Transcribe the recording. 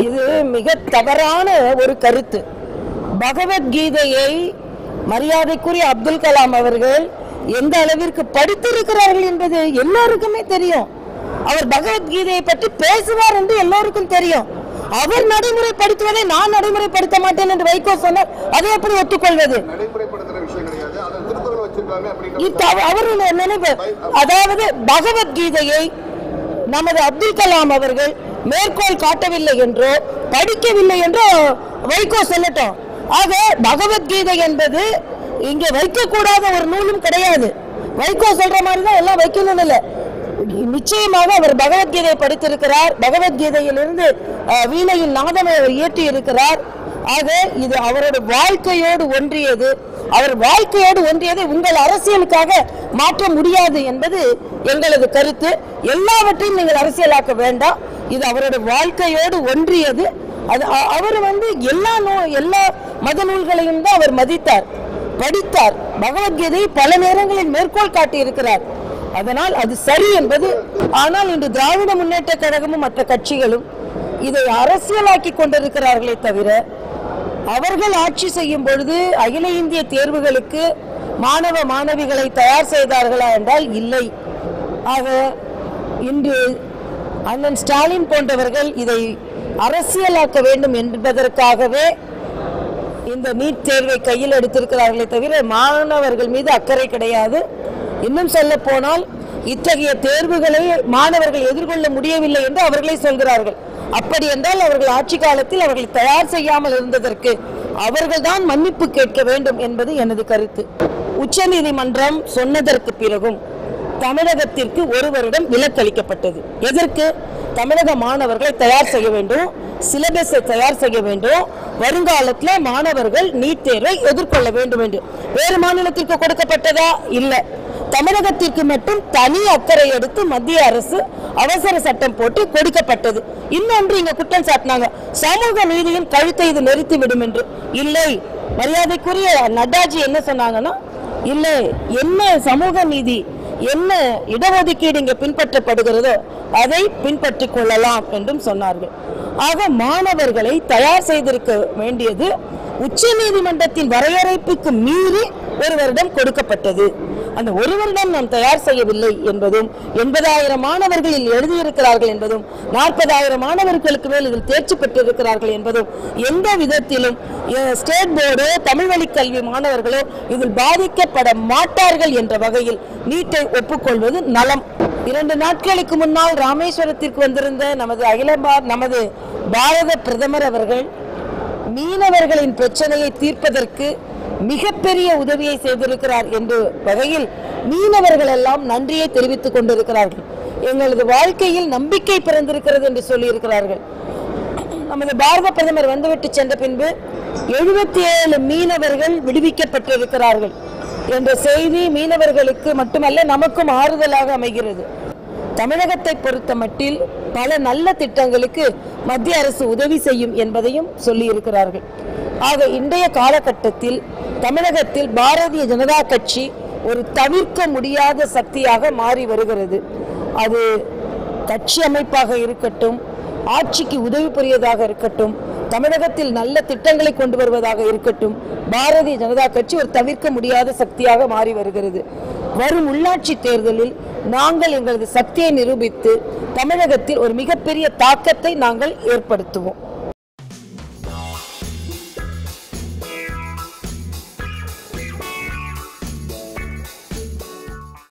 இது மிக தவறான ஒரு கருத்து. பகவத்கீதையை மரியாதைக்குரிய அப்துல் கலாம் அவர்கள் எந்த அளவிற்கு படித்திருக்கிறார்கள் என்பது எல்லாருக்குமே தெரியும். அவர் பகவத்கீதையை பற்றி பேசுவார் என்று எல்லோருக்கும் தெரியும். அவர் நடைமுறைப்படுத்துவதை நான் நடைமுறைப்படுத்த மாட்டேன் என்று வைகோ சொன்னார் அதை எப்படி ஒத்துக்கொள்வது? நடைமுறைப்படுத்துற விஷயம் கிடையாது. அதை திருக்குறள் வச்சிருக்காங்க அப்படின்ற இது அவ- அவருடைய நினைவு அதாவது பகவத்கீதையை நமது அப்துல் கலாம் அவர்கள் மேற்கோள் காட்டவில்லை என்றோ படிக்கவில்லை என்றோ வைகோ சொல்லட்டும். ஆக பகவத்கீதை என்பது இங்கே வைக்கக்கூடாத ஒரு நூலும் கிடையாது. வைகோ சொல்ற மாதிரி தான் எல்லாம் வைக்கணும்னு இல்லை. நிச்சயமாக அவர் பகவத்கீதையை படித்திருக்கிறார். பகவத்கீதையிலிருந்து வீணையில் வீணையின் நாதனை அவர் இயற்றி இருக்கிறார் ஆக இது அவரோட வாழ்க்கையோடு ஒன்றியது. அவர் வாழ்க்கையோடு ஒன்றியதை உங்கள் அரசியலுக்காக மாற்ற முடியாது என்பது எங்களது கருத்து. எல்லாவற்றையும் நீங்கள் அரசியலாக்க வேண்டாம். இது அவருடைய வாழ்க்கையோடு ஒன்றியது. அது அவர் வந்து எல்லா நூ எல்லா மத நூல்களையும் தான் அவர் மதித்தார் படித்தார். பகவத்கீதையை பல நேரங்களில் மேற்கோள் காட்டி இருக்கிறார் அதனால் அது சரி என்பது. ஆனால் இன்று திராவிட முன்னேற்ற கழகமும் மற்ற கட்சிகளும் இதை அரசியலாக்கி கொண்டிருக்கிறார்களே தவிர அவர்கள் ஆட்சி செய்யும் பொழுது அகில இந்திய தேர்வுகளுக்கு மாணவ மாணவிகளை தயார் செய்தார்களா என்றால் இல்லை. ஆக இன்று அண்ணன் ஸ்டாலின் போன்றவர்கள் இதை அரசியலாக்க வேண்டும் என்பதற்காகவே இந்த நீட் தேர்வை கையில் எடுத்திருக்கிறார்களே தவிர மாணவர்கள் மீது அக்கறை கிடையாது. இன்னும் சொல்ல போனால் இத்தகைய தேர்வுகளை மாணவர்கள் எதிர்கொள்ள முடியவில்லை என்று அவர்களே சொல்கிறார்கள். அப்படி என்றால் அவர்கள் ஆட்சி காலத்தில் அவர்கள் தயார் செய்யாமல் இருந்ததற்கு அவர்கள்தான் மன்னிப்பு கேட்க வேண்டும் என்பது எனது கருத்து. உச்சநீதிமன்றம் சொன்னதற்கு பிறகும் தமிழகத்திற்கு ஒரு வருடம் விலக்களிக்கப்பட்டது. எதற்கு? தமிழக மாணவர்களை தயார் செய்ய வேண்டும் சிலபஸை தயார் செய்ய வேண்டும் வருங்காலத்தில் மாணவர்கள் நீட் தேர்வை எதிர்கொள்ள வேண்டும் என்று. வேறு மாநிலத்திற்கு கொடுக்கப்பட்டதா? இல்லை. தமிழகத்திற்கு மட்டும் தனி அக்கறை எடுத்து மத்திய அரசு அவசர சட்டம் போட்டு கொடுக்கப்பட்டது. இன்னொன்று இங்க குற்றம் சாட்டினாங்க. சமூக நீதியின் கழுத்தை இது நிறுத்திவிடும் என்று. இல்லை மரியாதைக்குரிய நட்டாஜி என்ன சொன்னாங்கன்னா இல்லை என்ன சமூக நீதி என்ன இடஒதுக்கீடு இங்கே பின்பற்றப்படுகிறதோ அதை பின்பற்றிக் கொள்ளலாம் என்றும் சொன்னார்கள். ஆக மாணவர்களை தயார் செய்திருக்க வேண்டியது உச்ச நீதிமன்றத்தின் வரையறைப்புக்கு மீறி ஒரு வருடம் கொடுக்கப்பட்டது. அந்த ஒரு தான் நாம் தயார் செய்யவில்லை என்பதும் எண்பதாயிரம் மாணவர்கள் இதில் எழுதியிருக்கிறார்கள் என்பதும் நாற்பதாயிரம் மாணவர்களுக்கு மேல் இதில் தேர்ச்சி பெற்றிருக்கிறார்கள் என்பதும் எந்த விதத்திலும் ஸ்டேட் போர்டோ தமிழ் வழி கல்வி மாணவர்களோ இதில் பாதிக்கப்பட மாட்டார்கள் என்ற வகையில் நீட்டை ஒப்புக்கொள்வது நலம். இரண்டு நாட்களுக்கு முன்னால் ராமேஸ்வரத்திற்கு வந்திருந்த நமது அகில நமது பாரத பிரதமர் அவர்கள் மீனவர்களின் பிரச்சனையை தீர்ப்பதற்கு மிகப்பெரிய உதவியை செய்திருக்கிறார் என்று வகையில் மீனவர்கள் எல்லாம் நன்றியை தெரிவித்துக் கொண்டிருக்கிறார்கள். எங்களது வாழ்க்கையில் நம்பிக்கை பிறந்திருக்கிறது என்று சொல்லியிருக்கிறார்கள். நமது பாரத பிரதமர் வந்துவிட்டு சென்ற பின்பு எழுபத்தி ஏழு மீனவர்கள் விடுவிக்கப்பட்டிருக்கிறார்கள் என்ற செய்தி மீனவர்களுக்கு மட்டுமல்ல நமக்கும் ஆறுதலாக அமைகிறது. தமிழகத்தை பொறுத்த மட்டில் பல நல்ல திட்டங்களுக்கு மத்திய அரசு உதவி செய்யும் என்பதையும் சொல்லியிருக்கிறார்கள். ஆக இன்றைய காலகட்டத்தில் தமிழகத்தில் பாரதிய ஜனதா கட்சி ஒரு தவிர்க்க முடியாத சக்தியாக மாறி வருகிறது. அது கட்சி அமைப்பாக இருக்கட்டும் ஆட்சிக்கு உதவி புரியதாக இருக்கட்டும் தமிழகத்தில் நல்ல திட்டங்களை கொண்டு வருவதாக இருக்கட்டும் பாரதிய ஜனதா கட்சி ஒரு தவிர்க்க முடியாத சக்தியாக மாறி வருகிறது. வரும் உள்ளாட்சி தேர்தலில் நாங்கள் எங்களது சக்தியை நிரூபித்து தமிழகத்தில் ஒரு மிகப்பெரிய தாக்கத்தை நாங்கள் ஏற்படுத்துவோம்.